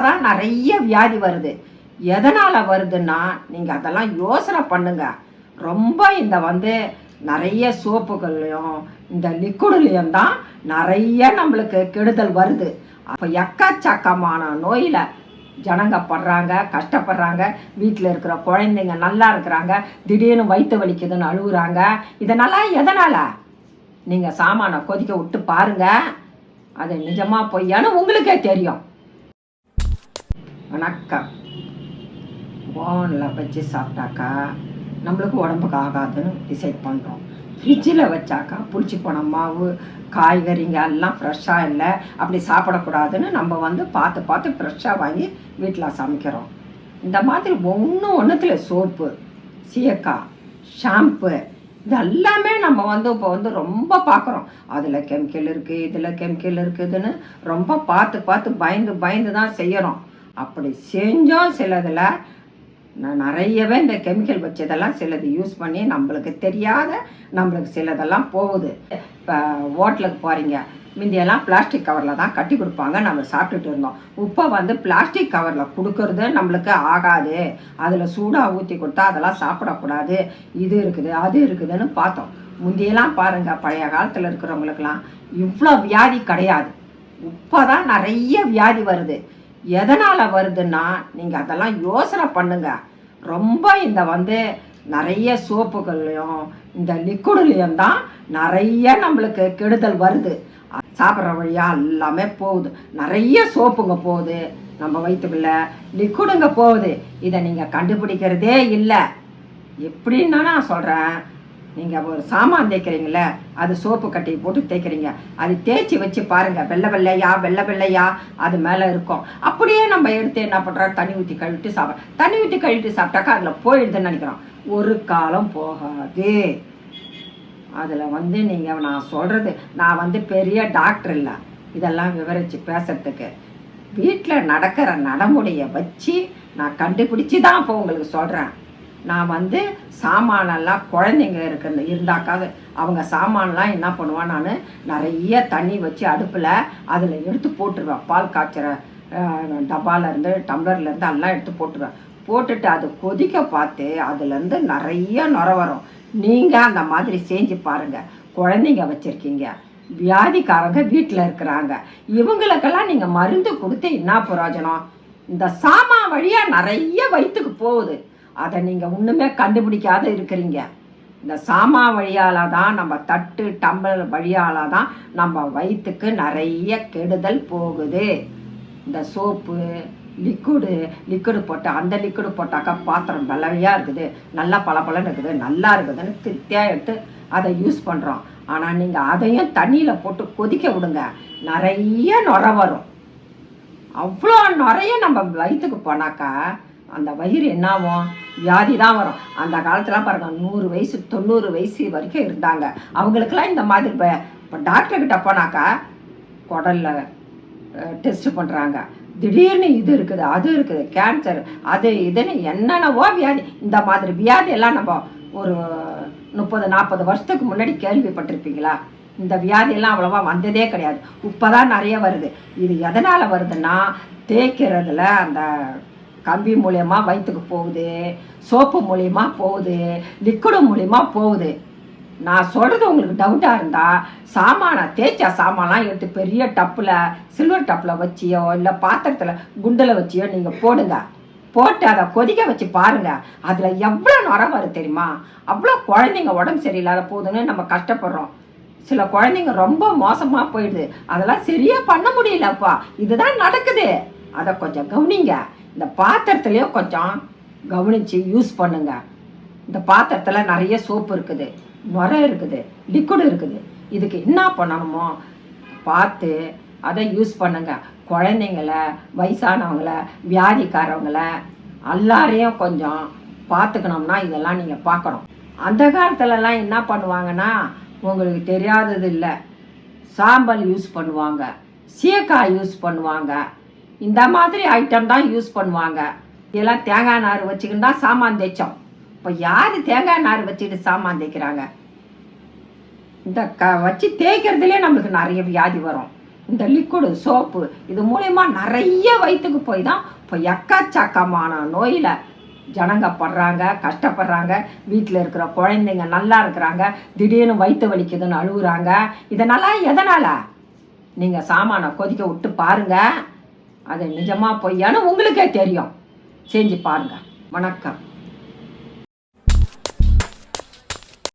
தான் நிறைய வியாதி வருது. எதனால் வருதுன்னா நீங்கள் அதெல்லாம் யோசனை பண்ணுங்க. ரொம்ப இந்த வந்து நிறைய சோப்புகள்லையும் இந்த லிக்விட்லேயும் தான் நிறைய நம்மளுக்கு கெடுதல் வருது. அப்போ எக்கச்சக்கமான நோயில் ஜனங்க படுறாங்க கஷ்டப்படுறாங்க. வீட்டில் இருக்கிற குழந்தைங்க நல்லா இருக்கிறாங்க. திடீர்னு வயிற்று வலிக்குதுன்னு அழுகுறாங்க. இதனால எதனால்? நீங்கள் சாமானை கொதிக்க விட்டு பாருங்க. அது நிஜமாக பொய்யான்னு உங்களுக்கே தெரியும். வணக்கம். ஓவனில் வச்சு சாப்பிட்டாக்கா நம்மளுக்கு உடம்புக்கு ஆகாதுன்னு டிசைட் பண்ணுறோம் ஃப்ரிட்ஜில் வச்சாக்கா புளிச்சு போன மாவு காய்கறிங்க எல்லாம் ஃப்ரெஷ்ஷாக இல்லை அப்படி சாப்பிடக்கூடாதுன்னு நம்ம வந்து பார்த்து பார்த்து ஃப்ரெஷ்ஷாக வாங்கி வீட்டில் சமைக்கிறோம். இந்த மாதிரி ஒன்று ஒன்றுத்தில் சோப்பு சீயக்காய் ஷாம்பு இது எல்லாமே நம்ம வந்து இப்போ வந்து ரொம்ப பார்க்குறோம். அதில் கெமிக்கல் இருக்குது இதில் கெமிக்கல் இருக்குதுன்னு ரொம்ப பார்த்து பார்த்து பயந்து பயந்து தான் செய்கிறோம் அப்படி செஞ்சோம் சிலதில். நான் நிறையவே இந்த கெமிக்கல் வச்சதெல்லாம் சிலது யூஸ் பண்ணி நம்மளுக்கு தெரியாத நம்மளுக்கு சிலதெல்லாம் போகுது. இப்போ ஹோட்டலுக்கு போகிறீங்க முந்தியெல்லாம் பிளாஸ்டிக் கவரில் தான் கட்டி கொடுப்பாங்க. நம்ம சாப்பிட்டுட்டு இருந்தோம். இப்போ வந்து பிளாஸ்டிக் கவரில் கொடுக்கறது நம்மளுக்கு ஆகாது. அதில் சூடாக ஊற்றி கொடுத்தா அதெல்லாம் சாப்பிடக்கூடாது. இது இருக்குது அது இருக்குதுன்னு பார்த்தோம். முந்தியெல்லாம் பாருங்கள் பழைய காலத்தில் இருக்கிறவங்களுக்கெல்லாம் இவ்வளோ வியாதி கிடையாது. உப்பை தான் நிறைய வியாதி வருது. எதனால் வருதுன்னா நீங்கள் அதெல்லாம் யோசனை பண்ணுங்க. ரொம்ப இந்த வந்து நிறைய சோப்புகள்லையும் இந்த லிக்விட்லேயும் தான் நிறைய நம்மளுக்கு கெடுதல் வருது. சாப்பிட்ற வழியாக எல்லாமே போகுது. நிறைய சோப்புங்க போகுது. நம்ம வயிற்றுக்குள்ள லிக்விடுங்க போகுது. இதை நீங்கள் கண்டுபிடிக்கிறதே இல்லை. எப்படின்னா நான் சொல்கிறேன் நீங்கள் ஒரு சாமான் தேய்க்கிறீங்கள அது சோப்பு கட்டி போட்டு தேய்க்கிறீங்க. அது தேய்ச்சி வச்சு பாருங்கள் வெள்ளை வெள்ளையா வெள்ளை வெள்ளையா அது மேலே இருக்கும். அப்படியே நம்ம எடுத்து என்ன பண்ணுறோம் தண்ணி ஊற்றி கழுவிட்டு சாப்பிட்றோம் தண்ணி ஊற்றி கழுவிட்டு சாப்பிட்டாக்கா அதில் போயிடுதுன்னு நினைக்கிறோம். ஒரு காலம் போகாது. அதில் வந்து நீங்கள் நான் சொல்கிறது நான் வந்து பெரிய டாக்டர் இல்லை. இதெல்லாம் விவரித்து பேசுறதுக்கு. வீட்டில் நடக்கிற நடைமுறையை வச்சு நான் கண்டுபிடிச்சி தான் இப்போ உங்களுக்கு சொல்கிறேன் நான் வந்து சாமானெல்லாம் குழந்தைங்க இருக்கிற இருந்தாக்கா அவங்க சாமான்லாம் என்ன பண்ணுவேன் நான் நிறைய தண்ணி வச்சு அடுப்பில் அதில் எடுத்து போட்டுருவேன். பால் காய்ச்சற டப்பாலேருந்து டம்ளர்லேருந்து எல்லாம் எடுத்து போட்டுருவேன். போட்டுட்டு அது கொதிக்க பார்த்து அதுலேருந்து நிறைய நுர வரும். நீங்கள் அந்த மாதிரி செஞ்சு பாருங்கள் குழந்தைங்க வச்சுருக்கீங்க. வியாதிக்காரங்க வீட்டில் இருக்கிறாங்க. இவங்களுக்கெல்லாம் நீங்கள் மருந்து கொடுத்து என்ன பிரயோஜனம்? இந்த சாமான் வழியாக நிறைய வயிற்றுக்கு போகுது. அதை நீங்கள் ஒன்றுமே கண்டுபிடிக்காத இருக்கிறீங்க. இந்த சாமா வழியால் தான் நம்ம தட்டு டம்பல் வழியால் தான் நம்ம வயிற்றுக்கு நிறைய கெடுதல் போகுது. இந்த சோப்பு லிக்விடு லிக்விடு போட்டு அந்த லிக்விடு போட்டாக்கா பாத்திரம் வெள்ளவையாக இருக்குது நல்லா பளபளன்னு இருக்குது நல்லா இருக்குதுன்னு திருப்தியாக எடுத்து அதை யூஸ் பண்ணுறோம் ஆனால் நீங்கள் அதையும் தண்ணியில் போட்டு கொதிக்க விடுங்க. நிறைய நுர வரும். அவ்வளோ நிறைய நம்ம வயிற்றுக்கு போனாக்கா அந்த வயிறு என்னாகும்? வியாதி தான் வரும். அந்த காலத்துலாம் பாருங்க நூறு வயசு தொண்ணூறு வயசு வரைக்கும் இருந்தாங்க. அவங்களுக்கெல்லாம் இந்த மாதிரி இப்போ இப்போ டாக்டர்கிட்ட போனாக்கா குடலில் டெஸ்ட் பண்ணுறாங்க திடீர்னு இது இருக்குது அது இருக்குது கேன்சர் அது இதுன்னு என்னென்னவோ வியாதி. இந்த மாதிரி வியாதி எல்லாம் நம்ம ஒரு முப்பது நாற்பது வருஷத்துக்கு முன்னாடி கேள்விப்பட்டிருப்பீங்களா? இந்த வியாதியெல்லாம் அவ்வளோவா வந்ததே கிடையாது. இப்போ தான் நிறைய வருது. இது எதனால் வருதுன்னா தேய்க்கிறதுல அந்த கம்பி மூலயமா வயிற்றுக்கு போகுது சோப்பு மூலயமா போகுது லிக்விடு மூலயமா போகுது. நான் சொல்கிறது உங்களுக்கு டவுட்டாக இருந்தால் சாமானை தேய்ச்சா சாமான்லாம் எடுத்து பெரிய டப்பில் சில்வர் டப்பில் வச்சியோ இல்லை பாத்திரத்தில் குண்டில் வச்சியோ நீங்கள் போடுங்க. போட்டு அதை கொதிக்க வச்சு பாருங்கள் அதில் எவ்வளோ நுரம் வரும் தெரியுமா? அவ்வளோ குழந்தைங்க உடம்பு சரியில்லாத போகுதுன்னு நம்ம கஷ்டப்படுறோம். சில குழந்தைங்க ரொம்ப மோசமாக போயிடுது. அதெல்லாம் சரியாக பண்ண முடியலப்பா. இதுதான் நடக்குது. அதை கொஞ்சம் கவனிங்க. இந்த பாத்திரத்துலேயும் கொஞ்சம் கவனித்து யூஸ் பண்ணுங்க. இந்த பாத்திரத்தில் நிறைய சோப்பு இருக்குது நுரை இருக்குது லிக்விட் இருக்குது. இதுக்கு என்ன பண்ணணுமோ பார்த்து அதை யூஸ் பண்ணுங்க. குழந்தைங்கள வயசானவங்கள வியாதிக்காரவங்கள எல்லாரையும் கொஞ்சம் பார்த்துக்கணும்னா இதெல்லாம் நீங்கள் பார்க்கணும். அந்த காலத்துலலாம் என்ன பண்ணுவாங்கன்னா உங்களுக்கு தெரியாதது இல்லை. சாம்பல் யூஸ் பண்ணுவாங்க. சீக்காய் யூஸ் பண்ணுவாங்க. இந்த மாதிரி ஐட்டம் தான் யூஸ் பண்ணுவாங்க. இதெல்லாம் தேங்காய் நார் வச்சுக்கிட்டு தான் சாமான் தேய்ச்சோம். இப்போ யார் தேங்காய் நார் வச்சுக்கிட்டு சாமான் தேய்க்கிறாங்க? இந்த க வச்சு தேய்க்கிறதுலே நம்மளுக்கு நிறைய வியாதி வரும். இந்த லிக்விடு சோப்பு இது மூலயமா நிறைய வயிற்றுக்கு போய் தான் இப்போ எக்கச்சக்கமான நோயில் ஜனங்க படுறாங்க கஷ்டப்படுறாங்க. வீட்டில் இருக்கிற குழந்தைங்க நல்லா இருக்கிறாங்க. திடீர்னு வயிற்று வலிக்குதுன்னு அழுகுறாங்க. இதனால் எதனால்? நீங்கள் சாமானை கொதிக்க விட்டு பாருங்கள் அது நிஜமா பொய்யான்னு உங்களுக்கே தெரியும். செஞ்சு பாருங்க. வணக்கம்.